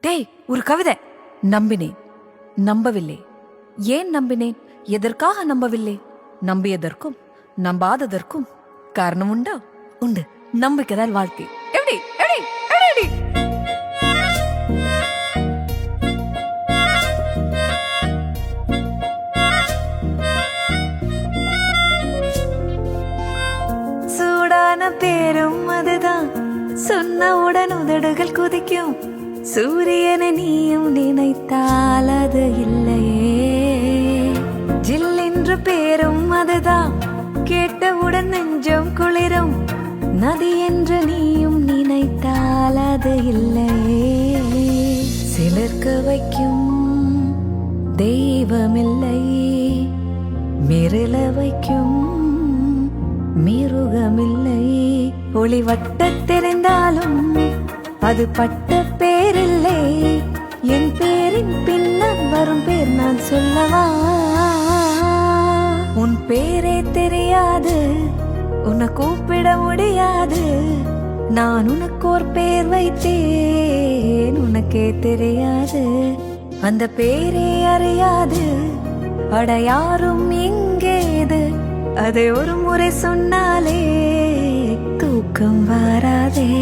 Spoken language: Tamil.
டேய் ஒரு கவிதை. நம்பினேன். நம்பவில்லை. ஏன் நம்பினேன்? எதற்காக நம்பவில்லை? நம்பியதற்கும் நம்பாததற்கும் காரணம் உண்டா? உண்டு. நம்பிக்கைதான் வாழ்க்கை. எப்படி? எப்படி? எப்படி, சூடான பேரும் அதுதான். சொன்ன உடன் உதடுகள் குதிக்கும். சூரியனை நீயும் நினைத்தால் அது இல்லையே. ஜில் என்று பேரும் அதுதான். கேட்டவுடன் நெஞ்சம் குளிரும். நதி என்று நீயும் நினைத்தால் அது இல்லையே. சிலர்க்கு வைக்கும் தெய்வமில்லை. மிரள வைக்கும் மிருகமில்லை. ஒளி வட்ட தெரிந்தாலும் அது பட்ட பேரில்லை. என் பேரின் பின்னால் வரும் பேர் நான் சொல்லவா? உன் பேரே தெரியாது உன்னை கூப்பிட முடியாது. நான் உனக்கு ஒரு பேர் வைத்தேன் உனக்கே தெரியாது. அந்த பேரே அறியாது அட யாரும் இங்கேது? அதை ஒரு முறை சொன்னாலே தூக்கம் வராதே.